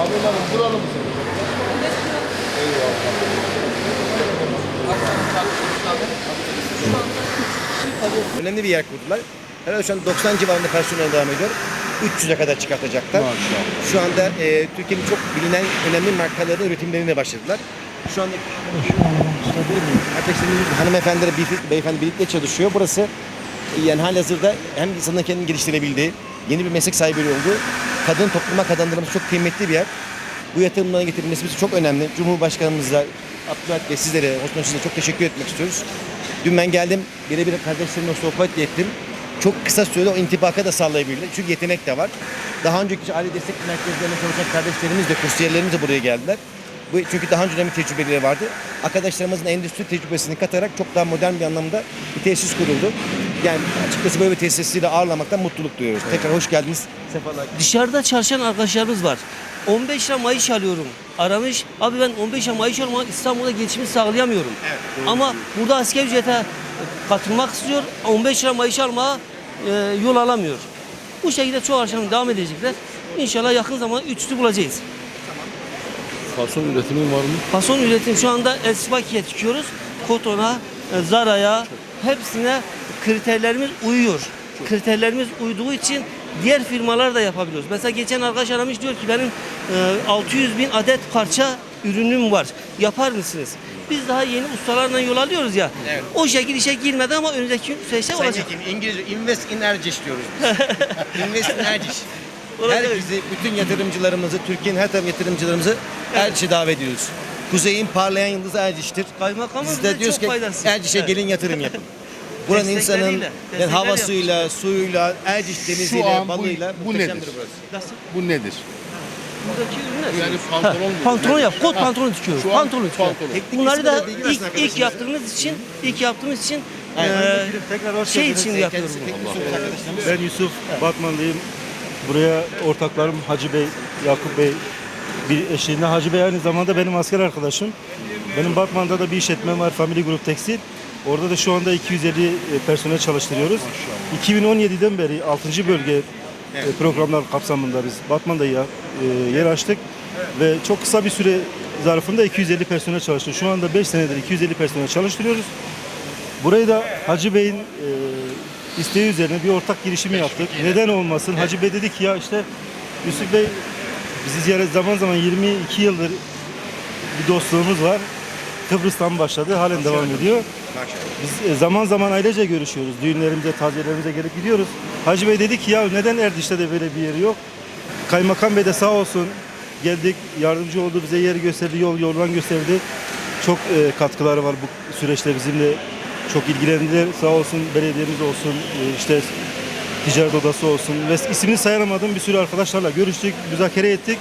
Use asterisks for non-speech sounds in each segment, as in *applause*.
Abi lan buralı mısın? Önemli bir yer kurdular. Herhalde şu an 90 civarında personel devam ediyor. 300'e kadar çıkartacaklar. Şu anda e, Türkiye'nin çok bilinen önemli markaların üretimlerine başladılar. Şu anda kardeşlerimiz, hanımefendiler, beyef- beyefendi birlikte çalışıyor. Burası yani halihazırda hem insanın kendini geliştirebildiği, yeni bir meslek sahibi oldu. Kadın topluma kazandırması çok kıymetli bir yer. Bu yatırımlara getirilmesi bizim çok önemli. Cumhurbaşkanımıza, Abdülhamit Bey sizlere, Osman size çok teşekkür etmek istiyoruz. Dün ben geldim, birebir kardeşlerimle sohbet ettim. Çok kısa sürede o intibaka da sağlayabildi. Çünkü yetenek de var. Daha önceki aile destek merkezlerinde çalışan kardeşlerimiz de, kursiyerlerimiz de buraya geldiler. Bu, çünkü daha önceden bir tecrübeleri vardı. Arkadaşlarımızın endüstri tecrübesini katarak çok daha modern bir anlamda bir tesis kuruldu. Yani açıkçası böyle bir tesisiyle ağırlamaktan mutluluk duyuyoruz. Tekrar hoş geldiniz. Sefalar. Dışarıda çalışan arkadaşlarımız var. 15 lira maaş alıyorum. Aramış. Abi ben 15 lira maaş alıyorum ama İstanbul'da geçimi sağlayamıyorum. ama burada asgari ücrete katılmak istiyor. 15 lira maaş almaya e, yol alamıyor. Bu şekilde çoğu arkadaşlarım devam edecekler. İnşallah yakın zamanda üçlü bulacağız. Fason üretimi var mı? Fason üretim şu anda Esvaki'ye dikiyoruz. Koton'a, e, Zara'ya hepsine kriterlerimiz uyuyor. Kriterlerimiz uyduğu için diğer firmalar da yapabiliyoruz. Mesela geçen arkadaş aramış diyor ki benim e, 600 bin adet parça ürünüm var. Yapar mısınız? Biz daha yeni ustalarla yol alıyoruz ya. Evet. O şekilde işe girmedi ama önümüzdeki süreçte Sayın olacak. Vekilim, İngilizce invest in Erciş diyoruz biz. *laughs* invest in Erciş. Herkesi, bütün yatırımcılarımızı, Türkiye'nin her tarafı yatırımcılarımızı Erciş'e davet ediyoruz. Kuzey'in parlayan yıldızı Erciş'tir. Kaymakamın Biz bize diyoruz çok ki faydası. Erciş'e Evet. gelin yatırım yapın. *laughs* Buranın insanın yani havasıyla, suyuyla, Erciş deniziyle, an bu- balıyla bu muhteşemdir nedir? burası. Nasıl? Bu nedir? Buradaki ürünler. Yani pantolon mu? Pantolon yap, kot pantolon. Şu an Pantolon. Teknik Bunları da bilgi versin ilk, ilk arkadaşımız. yaptığımız için, ilk yaptığımız için eee, Tekrar hoş şey geldiniz. için bunu. arkadaşlarımız. Ben Yusuf Batmanlıyım. Buraya ortaklarım Hacı Bey, Yakup Bey bir eşliğinde. Hacı Bey aynı zamanda benim asker arkadaşım. Benim Batman'da da bir işletmem var Family Group Tekstil. Orada da şu anda 250 personel çalıştırıyoruz. 2017'den beri 6. bölge e, programlar kapsamında biz Batman'da e, yer açtık. Ve çok kısa bir süre zarfında 250 personel çalıştırıyoruz. Şu anda 5 senedir 250 personel çalıştırıyoruz. Burayı da Hacı Bey'in e, isteği üzerine bir ortak girişimi yaptık. Neden olmasın? Hacı Bey dedi ki ya işte Yusuf Bey bizi ziyaret zaman zaman 22 yıldır bir dostluğumuz var. Kıbrıs'tan başladı. Halen devam ediyor. Biz e, zaman zaman ailece görüşüyoruz. Düğünlerimize, taziyelerimize gelip gidiyoruz. Hacı Bey dedi ki ya neden Erdiş'te de böyle bir yeri yok? Kaymakam Bey de sağ olsun geldik, yardımcı oldu, bize yeri gösterdi, yol yoldan gösterdi. Çok e, katkıları var bu süreçte bizimle. Çok ilgilendiler. Sağ olsun belediyemiz olsun, e, işte ticaret odası olsun ve ismini sayanamadığım bir sürü arkadaşlarla görüştük, müzakere ettik.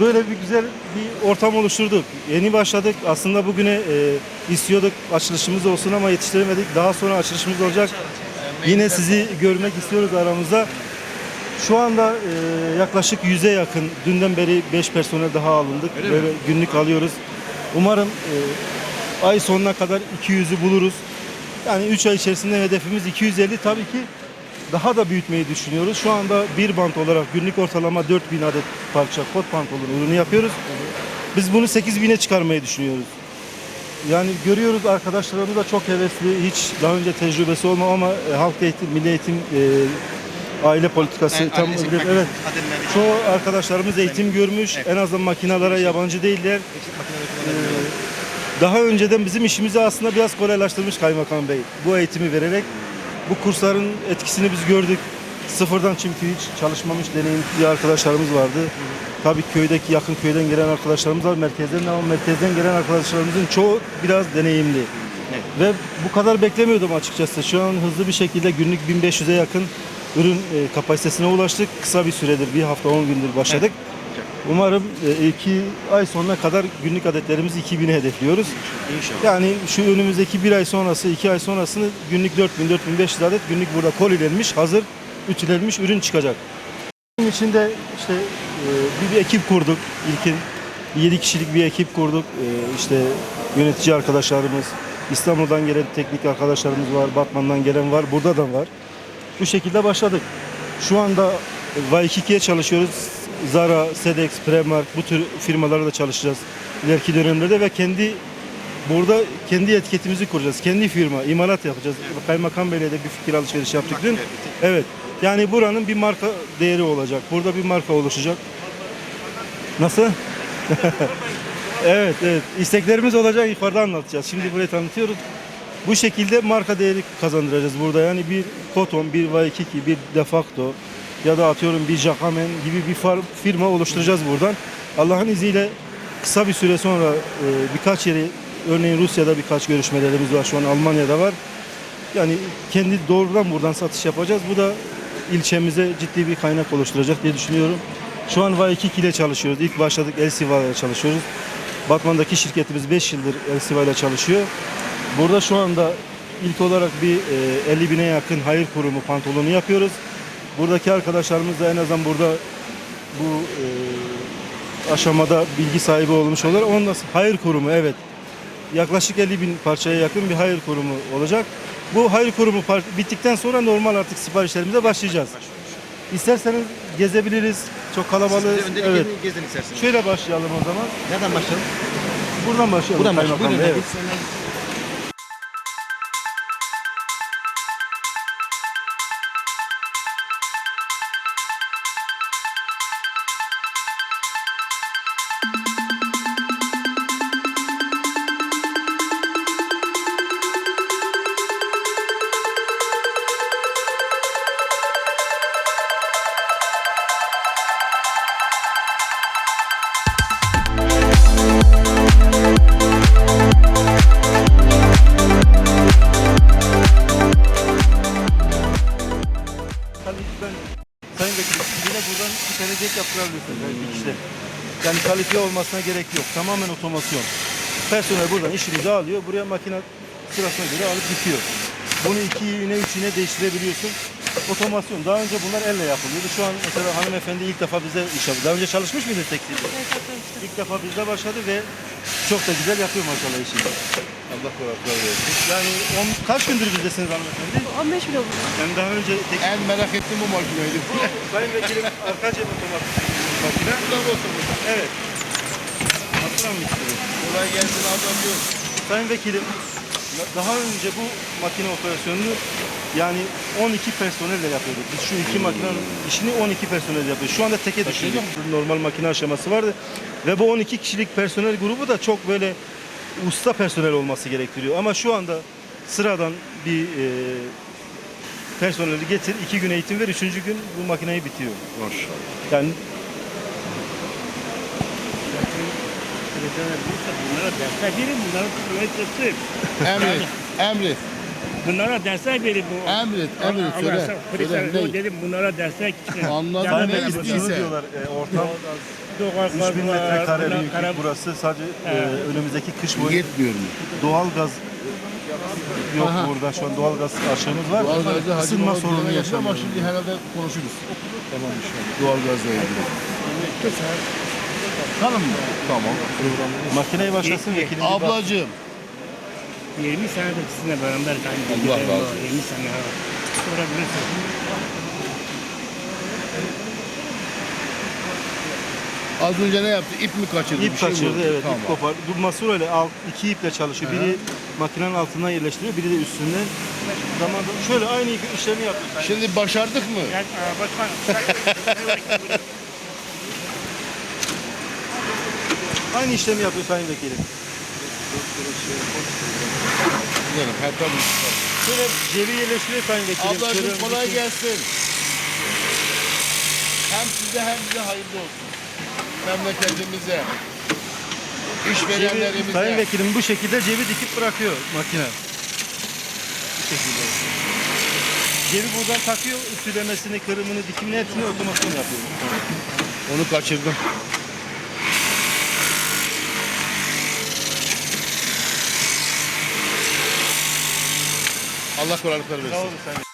Böyle bir güzel bir ortam oluşturduk. Yeni başladık. Aslında bugüne e, istiyorduk açılışımız olsun ama yetiştiremedik. Daha sonra açılışımız olacak. Yine sizi görmek istiyoruz aramızda. Şu anda e, yaklaşık 100'e yakın, dünden beri 5 personel daha alındık. Böyle günlük alıyoruz. Umarım e, ay sonuna kadar 200'ü buluruz. Yani 3 ay içerisinde hedefimiz 250 tabii ki daha da büyütmeyi düşünüyoruz. Şu anda bir bant olarak günlük ortalama 4000 adet parça kot pantolon ürünü yapıyoruz. Biz bunu 8000'e çıkarmayı düşünüyoruz. Yani görüyoruz arkadaşlarımız da çok hevesli, hiç daha önce tecrübesi olma ama e, halk eğitim, milli eğitim, e, aile politikası Evet, tam aile destek evet. merkezi, kadın Çoğu arkadaşlarımız eğitim görmüş, en azından makinalara yabancı değiller. Daha önceden bizim işimizi aslında biraz kolaylaştırmış Kaymakam Bey bu eğitimi vererek. Bu kursların etkisini biz gördük. Sıfırdan çünkü hiç çalışmamış deneyimli arkadaşlarımız vardı. Tabii köydeki yakın köyden gelen arkadaşlarımız var merkezden ama merkezden gelen arkadaşlarımızın çoğu biraz deneyimli. Ve bu kadar beklemiyordum açıkçası. Şu an hızlı bir şekilde günlük 1500'e yakın ürün e, kapasitesine ulaştık. Kısa bir süredir, bir hafta 10 gündür başladık. Umarım e, iki ay sonuna kadar günlük adetlerimizi 2000'e hedefliyoruz. İnşallah. Yani şu önümüzdeki bir ay sonrası, iki ay sonrasını günlük 4000-4500 adet günlük burada kolilenmiş, hazır ütülenmiş ürün çıkacak. Bunun için de işte e, bir, bir ekip kurduk ilkin. 7 kişilik bir ekip kurduk. E, işte yönetici arkadaşlarımız, İstanbul'dan gelen teknik arkadaşlarımız var, Batman'dan gelen var, burada da var. Bu şekilde başladık. Şu anda Vaikiki'ye çalışıyoruz. Zara, Sedex, Primark bu tür firmalarla da çalışacağız ileriki dönemlerde ve kendi burada kendi etiketimizi kuracağız. Kendi firma, imalat yapacağız. Kaymakam Bey'le de bir fikir alışverişi yaptık dün. Evet. Yani buranın bir marka değeri olacak. Burada bir marka oluşacak. Nasıl? *laughs* evet, evet. İsteklerimiz olacak. Yukarıda anlatacağız. Şimdi burayı tanıtıyoruz. Bu şekilde marka değeri kazandıracağız burada. Yani bir Koton, bir Waikiki, bir Defacto ya da atıyorum bir Jacquemin gibi bir firma oluşturacağız buradan. Allah'ın izniyle kısa bir süre sonra e, birkaç yeri örneğin Rusya'da birkaç görüşmelerimiz var. Şu an Almanya'da var. Yani kendi doğrudan buradan satış yapacağız. Bu da ilçemize ciddi bir kaynak oluşturacak diye düşünüyorum. Şu an Waikiki ile çalışıyoruz. İlk başladık Elsiva ile çalışıyoruz. Batman'daki şirketimiz 5 yıldır Elsiva ile çalışıyor. Burada şu anda ilk olarak bir e, 50 bine yakın hayır kurumu pantolonu yapıyoruz. Buradaki arkadaşlarımız da en azından burada bu e, aşamada bilgi sahibi olmuş olur. Ondan hayır kurumu evet. Yaklaşık 50 bin parçaya yakın bir hayır kurumu olacak. Bu hayır kurumu bittikten sonra normal artık siparişlerimize başlayacağız. İsterseniz gezebiliriz. Çok kalabalık. Öncelikle Evet. gezin isterseniz. Şöyle başlayalım o zaman. Nereden başlayalım? Buradan başlayalım. Buradan başlayalım. Buyurun. Evet. Yaptırabilirsiniz yani bir kişide. Yani kalifiye olmasına gerek yok. Tamamen otomasyon. Personel buradan işinizi alıyor. Buraya makine sırasına göre alıp gidiyor. Bunu iki iğne, üç iğne değiştirebiliyorsun. Otomasyon. Daha önce bunlar elle yapılıyordu. Şu an mesela hanımefendi ilk defa bize iş yapıyor. Daha önce çalışmış mıydı tekstilde? İlk defa bizde başladı ve çok da güzel yapıyor maşallah işini. Allah kolaylıklar versin. Yani on, kaç gündür bizdesiniz hanımefendi? 15 bile olur. Ben daha önce tek En merak ettiğim bu makineydi. Sayın Vekilim arka cep otomatik makine. Evet. Hatıram istiyorum. Kolay gelsin ablacığım. Sayın Vekilim daha önce bu makine operasyonunu yani 12 personelle yapıyorduk. Biz şu iki makinenin işini 12 personel yapıyoruz. Şu anda teke düşürdük. Normal makine aşaması vardı. Ve bu 12 kişilik personel grubu da çok böyle usta personel olması gerektiriyor. Ama şu anda sıradan bir e, personeli getir, iki gün eğitim ver, üçüncü gün bu makineyi bitiyor. Maşallah. Yani Bunlara dersler verin, bunların öğretisi. Emret. Emret. Bunlara dersler verin. Bu. Emret. Emret. Söyle. Söyle. Söyle. Ne? Dedim bunlara dersler işte. Anladım. Yani Ne istiyse. diyorlar e, ortam Doğal 3000 metrekare büyüklük kara- burası. Sadece e, önümüzdeki kış boyu Yetmiyor mu? doğal gaz yok Aha. burada. Şu an doğal gaz aşığımız var. Doğal gazda Mahmut sorunu yakın ama şimdi herhalde konuşuruz. Tamam inşallah. Doğal gazla ilgili. Tamam mı? Tamam. Makineye başlasın bak. Ablacığım. 20 senedir sizinle beraber kanka. Allah razı olsun. 20 sene ha. Sorabilirsin. Az önce ne yaptı? İp mi kaçırdı? İp Bir şey kaçırdı vurdu. evet Tamam. ip kopar. Bu masur öyle alt, iki iple çalışıyor. Biri makinenin altından yerleştiriyor, biri de üstünden. Zamanda şöyle aynı işlemi yapıyor. Şimdi başardık mı? Gel, aa, başkan. *laughs* Aynı işlemi yapıyor sayın vekilim. Güzelim. Ha, tabii. Şöyle cebi yerleştiriyor sayın vekilim. Ablacığım Şöyle kolay bütün- gelsin. Hem size hem bize hayırlı olsun. Memleketimize. Cebi, işverenlerimize. sayın vekilim bu şekilde cebi dikip bırakıyor makine. Bu şekilde. Cebi buradan takıyor, ütülemesini, kırımını, dikimini hepsini otomasyon yapıyor. Onu kaçırdım. Allah kolaylıklar versin. Sağ olun sen.